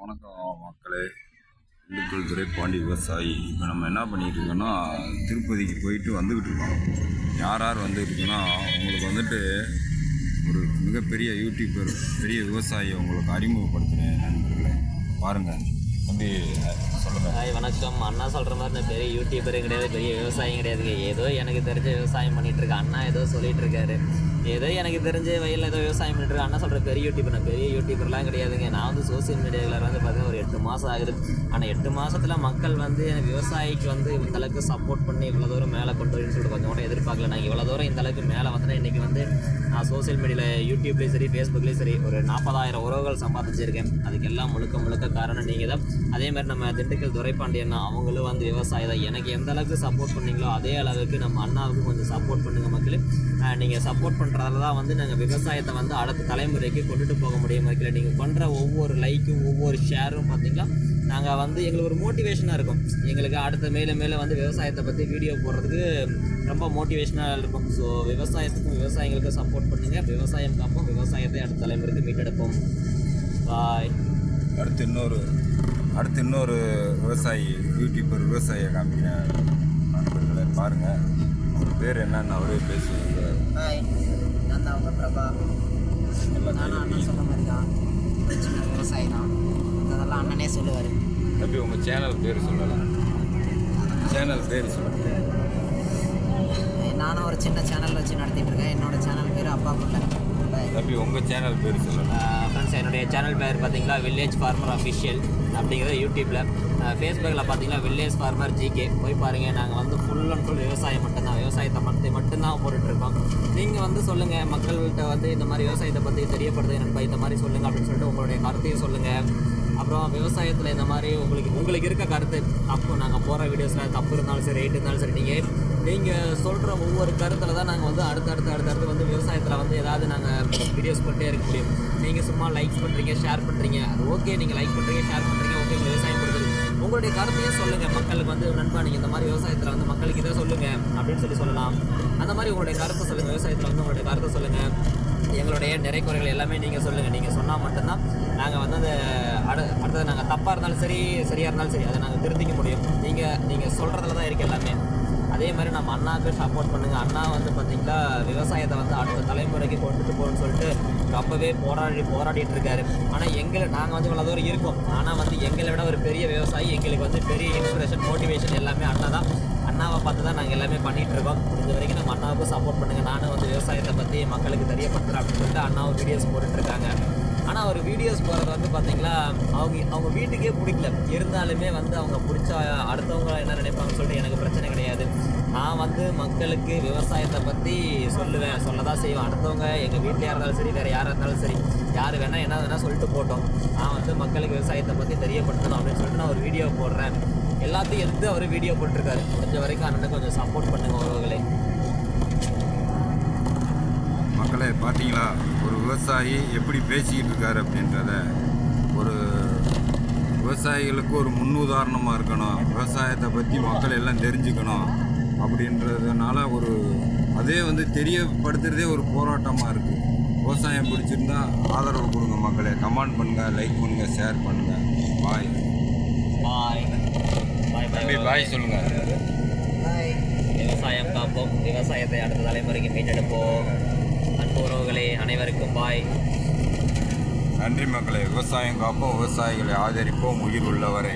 வணக்கம் மக்களே. திண்டுக்கல் துரைப்பாண்டி விவசாயி. இப்போ நம்ம என்ன பண்ணிட்டு இருக்கோம்னா திருப்பதிக்கு போயிட்டு வந்துக்கிட்டு இருக்கோம். யார் யார் வந்துட்டு இருக்கோன்னா உங்களுக்கு வந்துட்டு ஒரு மிகப்பெரிய யூடியூபர் பெரிய விவசாயி உங்களுக்கு அறிமுகப்படுத்துகிறேன் நண்பர்களே. பாருங்கள் தம்பி சொல்லுங்கள் ஹாய் வணக்கம். அண்ணா சொல்கிற மாதிரி நான் பெரிய யூடியூபரும் கிடையாது பெரிய விவசாயம் கிடையாதுங்க ஏதோ எனக்கு தெரிஞ்ச விவசாயம் பண்ணிகிட்டு இருக்கேன் அண்ணா ஏதோ சொல்லிகிட்டு இருக்காரு ஏதோ எனக்கு தெரிஞ்ச வயலில் ஏதோ விவசாயம் பண்ணிட்டு அண்ணா சொல்கிற பெரிய யூடியூபர் நான் பெரிய யூடியூபர்லாம் கிடையாதுங்க. நான் வந்து சோசியல் மீடியாவில் வந்து பார்த்தீங்கன்னா ஒரு எட்டு மாதம் ஆகுது. ஆனால் எட்டு மாதத்தில் மக்கள் வந்து எனக்கு விவசாயிக்கு வந்து இந்தளவுக்கு சப்போர்ட் பண்ணி இவ்வளோ தூரம் மேலே கொண்டு வரணும்னு சொல்லிட்டு கொஞ்சம் கூட எதிர்பார்க்கல. நான் இவ்வளோ தூரம் இந்த அளவுக்கு மேலே வந்தேன் இன்றைக்கி வந்து நான் சோசியல் மீடியாவில் யூடியூப்லேயும் சரி ஃபேஸ்புக்லேயும் சரி ஒரு நாற்பதாயிரம் உறவுகள் சம்பாதிச்சிருக்கேன். அதுக்கெல்லாம் முழுக்க முழுக்க காரணம் நீங்கள் தான் அதே மாதிரி நம்ம திண்டுக்கல் துரைப்பாண்டியண்ணா அவங்களும் வந்து விவசாயி தான். எனக்கு எந்த அளவுக்கு சப்போர்ட் பண்ணீங்களோ அதே அளவுக்கு நம்ம அண்ணாவுக்கு கொஞ்சம் சப்போர்ட் பண்ணுங்க மக்களே. நீங்கள் சப்போர்ட் பண்ணுறதால தான் வந்து நாங்கள் விவசாயத்தை வந்து அடுத்த தலைமுறைக்கு கொண்டுட்டு போக முடியும் மக்களே. நீங்கள் பண்ணுற ஒவ்வொரு லைக்கும் ஒவ்வொரு ஷேரும் பார்த்தீங்கன்னா நாங்கள் வந்து எங்களுக்கு ஒரு மோட்டிவேஷனாக இருக்கும். எங்களுக்கு அடுத்த மேலும் மேலும் வந்து விவசாயத்தை பற்றி வீடியோ போடுறதுக்கு ரொம்ப மோட்டிவேஷனாக இருக்கும். ஸோ விவசாயத்துக்கும் விவசாயிகளுக்கும் சப்போர்ட் பண்ணுங்கள் விவசாயம் காப்போம். விவசாயத்தை அடுத்த தலைமுறைக்கு மீட்டெடுப்போம். பாய் அடுத்து இன்னொரு அடுத்து இன்னொரு விவசாயி யூடியூபர் விவசாயியை காமிக்கிறேன் நண்பர்களே பாருங்கள் அவர் பேர் என்னன்னு அவரே பேசுவாங்க நான் தான் உங்கள் பிரபா. நானும் அண்ணன் சொன்ன மாதிரி தான். சின்ன விவசாயி தான். அதெல்லாம் அண்ணனே சொல்லுவார். தம்பி உங்கள் சேனல் பேர் சொல்லலாம் சேனல் பேர் சொல்லுங்கள் நானும் ஒரு சின்ன சேனல் வச்சு நடத்திட்டு இருக்கேன். என்னோட சேனல் பேர் அப்பா புள்ள தம்பி உங்கள் சேனல் பேர் சொல்லலாம் ஃப்ரெண்ட்ஸ் என்னுடைய சேனல் பேர் பார்த்தீங்களா? வில்லேஜ் ஃபார்மர் அஃபிஷியல் அப்படிங்கிறது யூடியூப்பில் ஃபேஸ்புக்கில் பார்த்தீங்கன்னா வில்லேஜ் ஃபார்மர் ஜிகே போய் பாருங்கள் நாங்கள் வந்து ஃபுல் அண்ட் ஃபுல் விவசாயம் மட்டும்தான். விவசாயத்தை மட்டும் மட்டும்தான் போட்டுட்ருக்கோம். நீங்கள் வந்து சொல்லுங்கள் மக்கள்கிட்ட வந்து இந்த மாதிரி விவசாயத்தை பற்றி தெரியப்படுது நண்பா இந்த மாதிரி சொல்லுங்கள் அப்படின்னு சொல்லிட்டு உங்களுடைய கருத்தையும் சொல்லுங்கள் அப்புறம் விவசாயத்தில் இந்த மாதிரி உங்களுக்கு உங்களுக்கு இருக்க கருத்து. தப்பு நாங்கள் போகிற வீடியோஸில் தப்பு இருந்தாலும் சரி ரைட் இருந்தாலும் சரி நீங்கள் நீங்கள் சொல்கிற ஒவ்வொரு கருத்தில் தான் நாங்கள் வந்து அடுத்தடுத்து அடுத்தடுத்து வந்து விவசாயத்தில் வந்து ஏதாவது நாங்கள் வீடியோஸ் பண்ணிட்டே இருக்க முடியும். நீங்கள் சும்மா லைக்ஸ் பண்ணுறீங்க ஷேர் பண்ணுறீங்க அது ஓகே நீங்கள் லைக் பண்ணுறீங்க ஷேர் பண்ணுறீங்க ஓகே விவசாயம் பண்ணுறது உங்களுடைய கருத்தையும் சொல்லுங்கள் மக்களுக்கு வந்து நண்பா நீங்கள் இந்த மாதிரி விவசாயத்தில் வந்து மக்களுக்கு இதை சொல்லுங்கள் அப்படின்னு சொல்லி சொல்லலாம். அந்த மாதிரி உங்களுடைய கருத்தை சொல்லுங்கள் விவசாயத்தில் வந்து உங்களுடைய கருத்தை சொல்லுங்கள் எங்களுடைய நிறை குறைகள் எல்லாமே நீங்கள் சொல்லுங்கள் நீங்கள் சொன்னால் மட்டும்தான் நாங்கள் வந்து அதை அடு அடுத்தது நாங்கள் தப்பாக இருந்தாலும் சரி சரியாக இருந்தாலும் சரி அதை நாங்கள் திருத்திக்க முடியும். நீங்கள் நீங்கள் சொல்கிறதுல தான் இருக்குது எல்லாமே. அதே மாதிரி நம்ம அண்ணாவுக்கு சப்போர்ட் பண்ணுங்கள் அண்ணா வந்து பார்த்திங்களா விவசாயத்தை வந்து அடுத்த தலைமுறைக்கு கொண்டுட்டு போகணும்னு சொல்லிட்டு ரொம்பவே போராடி போராடிட்டு இருக்காரு. ஆனால் எங்களை நாங்கள் வந்து இவ்வளோ தூரம் இருக்கோம். ஆனால் வந்து எங்களை விட ஒரு பெரிய விவசாயி எங்களுக்கு வந்து பெரிய இன்ஸ்பிரேஷன் மோட்டிவேஷன் எல்லாமே அண்ணா தான் அண்ணாவை பார்த்து தான் நாங்கள் எல்லாமே பண்ணிகிட்டு இருக்கோம். இது வரைக்கும் நம்ம அண்ணாவுக்கும் சப்போர்ட் பண்ணுங்கள் நானும் வந்து விவசாயத்தை பற்றி மக்களுக்கு தெரியப்படுத்துகிறேன் அப்படின்னு சொல்லிட்டு அண்ணாவும் வீடியோஸ் போட்டுட்ருக்காங்க ஆனால் அவர் வீடியோஸ் போகிறது வந்து பார்த்தீங்களா அவங்க அவங்க வீட்டுக்கே பிடிக்கல. இருந்தாலுமே வந்து அவங்க பிடிச்சா அடுத்தவங்க என்ன நினைப்பாங்கன்னு சொல்லிட்டு எனக்கு பிரச்சனை கிடையாது. நான் வந்து மக்களுக்கு விவசாயத்தை பற்றி சொல்லுவேன் சொல்ல தான் செய்வேன். அடுத்தவங்க எங்கள் வீட்டில் இருந்தாலும் சரி வேறு யாராக இருந்தாலும் சரி யார் வேணால் என்ன வேணால் சொல்லிட்டு போட்டோம். நான் வந்து மக்களுக்கு விவசாயத்தை பற்றி தெரியப்படுத்தணும் அப்படின்னு சொல்லிட்டு நான் ஒரு வீடியோ போடுறேன். எல்லாத்தையும் எடுத்து அவர் வீடியோ போட்டிருக்காரு. முடிஞ்ச வரைக்கும் அண்ணனுக்கு கொஞ்சம் சப்போர்ட் பண்ணுங்க உறவுகளே. மக்களே பார்த்தீங்களா? ஒரு விவசாயி எப்படி பேசிக்கிட்டு இருக்காரு அப்படின்றத ஒரு விவசாயிகளுக்கு ஒரு முன்னுதாரணமாக இருக்கணும். விவசாயத்தை பற்றி மக்கள் எல்லாம் தெரிஞ்சுக்கணும் அப்படின்றதுனால ஒரு அதே வந்து தெரியப்படுத்துறதே ஒரு போராட்டமாக இருக்குது விவசாயம் பிடிச்சிருந்தா ஆதரவு கொடுங்க மக்களே. கமெண்ட் பண்ணுங்கள் லைக் பண்ணுங்கள் ஷேர் பண்ணுங்கள் பாய். பாய். தம்பி பாய். சொல்லுங்கள் விவசாயம் காப்போம் விவசாயத்தை அடுத்த தலைமுறைக்கு மீட்டெடுப்போம். உறவுகளே அனைவருக்கும் பாய். நன்றி மக்களே. விவசாயம் காப்போம் விவசாயிகளை ஆதரிப்போம் உயிர் உள்ளவரை.